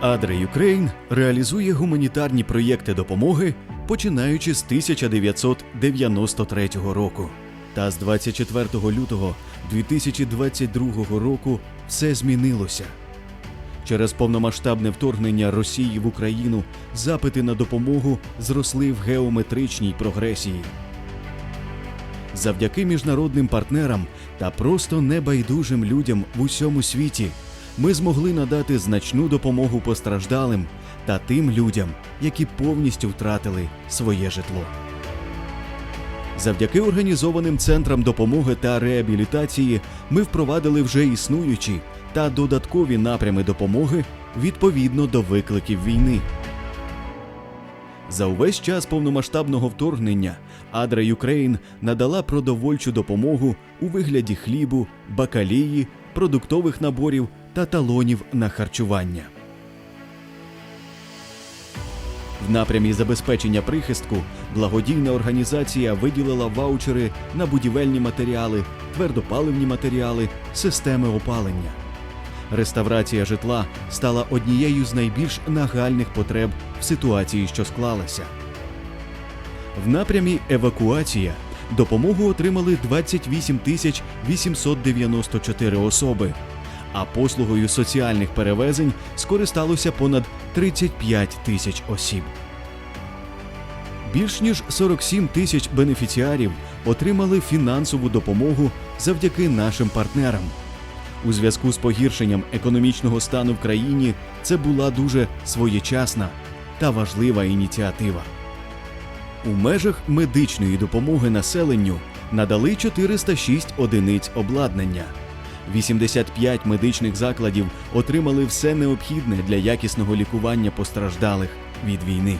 Адре Юкрейн реалізує гуманітарні проєкти допомоги, починаючи з 1993 року. Та з 24 лютого 2022 року все змінилося. Через повномасштабне вторгнення Росії в Україну запити на допомогу зросли в геометричній прогресії. Завдяки міжнародним партнерам та просто небайдужим людям в усьому світі ми змогли надати значну допомогу постраждалим та тим людям, які повністю втратили своє житло. Завдяки організованим центрам допомоги та реабілітації ми впровадили вже існуючі та додаткові напрями допомоги відповідно до викликів війни. За увесь час повномасштабного вторгнення Адра Юкрейн надала продовольчу допомогу у вигляді хлібу, бакалії, продуктових наборів та талонів на харчування. В напрямі забезпечення прихистку благодійна організація виділила ваучери на будівельні матеріали, твердопаливні матеріали, системи опалення. Реставрація житла стала однією з найбільш нагальних потреб в ситуації, що склалася. В напрямі евакуація допомогу отримали 28 тисяч 894 особи, а послугою соціальних перевезень скористалося понад 35 тисяч осіб. Більш ніж 47 тисяч бенефіціарів отримали фінансову допомогу завдяки нашим партнерам. У зв'язку з погіршенням економічного стану в країні це була дуже своєчасна та важлива ініціатива. У межах медичної допомоги населенню надали 406 одиниць обладнання. 85 медичних закладів отримали все необхідне для якісного лікування постраждалих від війни.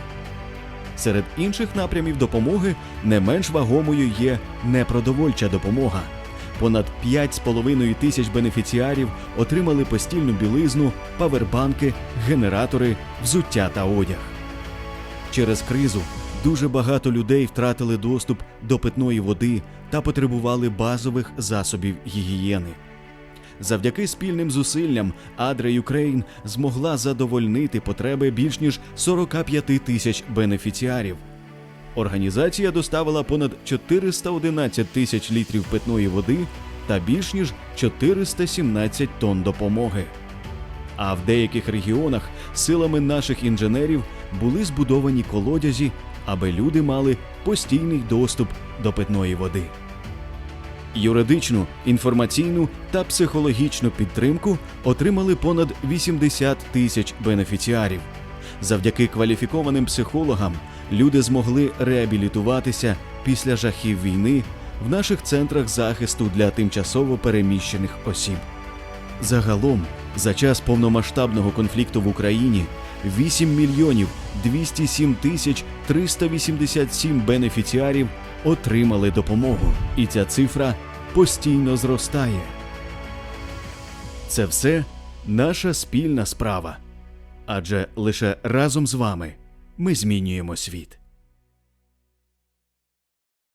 Серед інших напрямів допомоги не менш вагомою є непродовольча допомога. Понад 5,5 тисяч бенефіціарів отримали постільну білизну, павербанки, генератори, взуття та одяг. Через кризу дуже багато людей втратили доступ до питної води та потребували базових засобів гігієни. Завдяки спільним зусиллям Адра Юкрейн змогла задовольнити потреби більш ніж 45 тисяч бенефіціарів. Організація доставила понад 411 тисяч літрів питної води та більш ніж 417 тонн допомоги. А в деяких регіонах силами наших інженерів були збудовані колодязі, аби люди мали постійний доступ до питної води. Юридичну, інформаційну та психологічну підтримку отримали понад 80 тисяч бенефіціарів. Завдяки кваліфікованим психологам люди змогли реабілітуватися після жахів війни в наших центрах захисту для тимчасово переміщених осіб. Загалом, за час повномасштабного конфлікту в Україні 8 мільйонів 207 тисяч 387 бенефіціарів отримали допомогу, і ця цифра постійно зростає. Це все наша спільна справа. Адже лише разом з вами ми змінюємо світ.